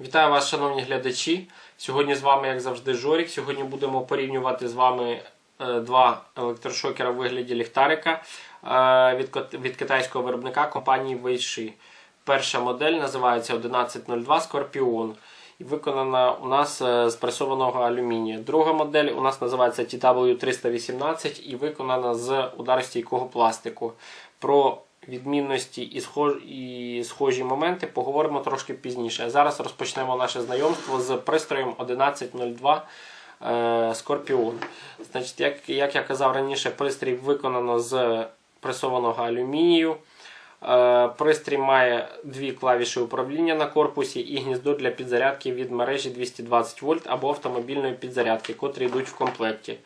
Вітаю вас, шановні глядачі. Сьогодні з вами, як завжди, Жорік. Сьогодні будемо порівнювати з вами е, два електрошокера в вигляді ліхтарика е, від китайського виробника компанії Вейши. Перша модель називається 1102 Scorpion і виконана у нас е, з пресованого алюмінія. Друга модель у нас називається TW318 і виконана з ударостійкого пластику. Про відмінності і, схожі, і схожі моменти поговоримо трошки пізніше. Зараз розпочнемо наше знайомство з пристроєм 1102 Скорпіон. Значить, як, як я казав раніше, пристрій виконано з пресованого алюмінію. Е, Пристрій має дві клавіші управління на корпусі і гніздо для підзарядки від мережі 220 вольт або автомобільної підзарядки, котрі йдуть в комплекті.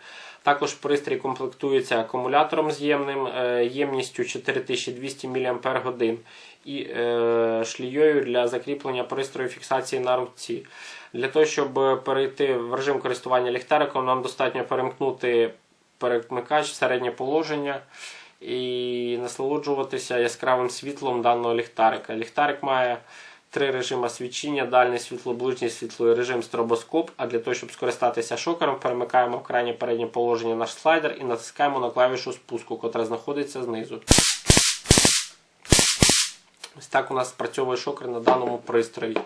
Також пристрій комплектується акумулятором з'ємним е, ємністю 4200 мАч і е, шлією для закріплення пристрою фіксації на руці. Для того, щоб перейти в режим користування ліхтариком, нам достатньо перемкнути перемикач в середнє положення і насолоджуватися яскравим світлом даного ліхтарика. Ліхтарик має три режими свічення: дальне світло, ближнє світло і режим стробоскоп. А для того, щоб скористатися шокером, перемикаємо в крайнє переднє положення наш слайдер і натискаємо на клавішу спуску, котра знаходиться знизу. Ось так у нас спрацьовує шокер на даному пристрої.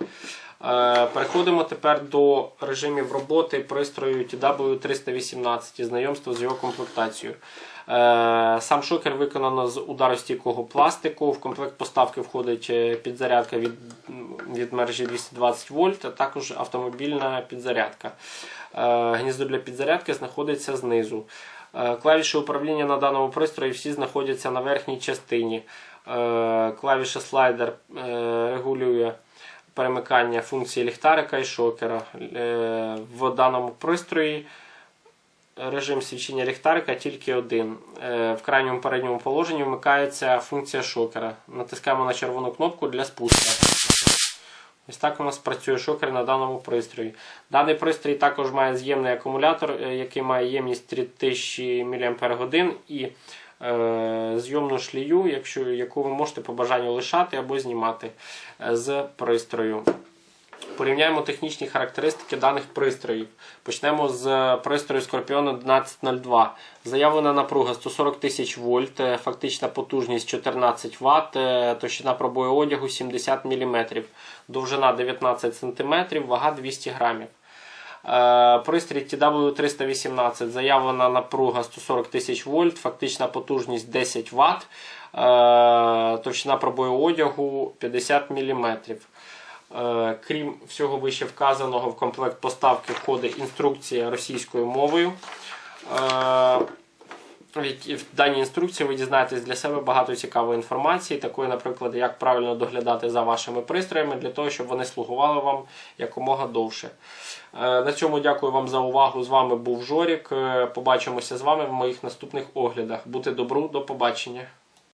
Е, Переходимо тепер до режимів роботи пристрою TW318 і знайомства з його комплектацією. Е, Сам шокер виконано з ударостійкого пластику. В комплект поставки входить е, підзарядка від, від мережі 220 вольт, а також автомобільна підзарядка. Гніздо для підзарядки знаходиться знизу. Клавіші управління на даному пристрої всі знаходяться на верхній частині. Клавіша слайдер регулює перемикання функції ліхтарика і шокера. Е, В даному пристрої режим свічення ліхтарика тільки один. Е, В крайньому передньому положенні вмикається функція шокера. Натискаємо на червону кнопку для спуску. Ось так у нас працює шокер на даному пристрої. Даний пристрій також має з'ємний акумулятор, е, який має ємність 3000 мАч зйомну шлію, якщо, яку ви можете по бажанню лишати або знімати е, з пристрою. Порівняємо технічні характеристики даних пристроїв. Почнемо з пристрою Scorpion 1102. Заявлена напруга 140 тисяч вольт, е, фактична потужність 14 Вт, е, товщина пробою одягу 70 мм, довжина 19 см, вага 200 грамів. Е, Пристрій TW318 заявлена напруга 140 тисяч вольт, фактична потужність 10 Вт, е, товщина пробою одягу 50 мм. Е, Крім всього вище вказаного, в комплект поставки входить інструкція російською мовою. В В даній інструкції ви дізнаєтесь для себе багато цікавої інформації, такої, наприклад, як правильно доглядати за вашими пристроями, для того, щоб вони слугували вам якомога довше. Е, На цьому дякую вам за увагу. З вами був Жорік. Е, Побачимося з вами в моїх наступних оглядах. Бути добру, до побачення.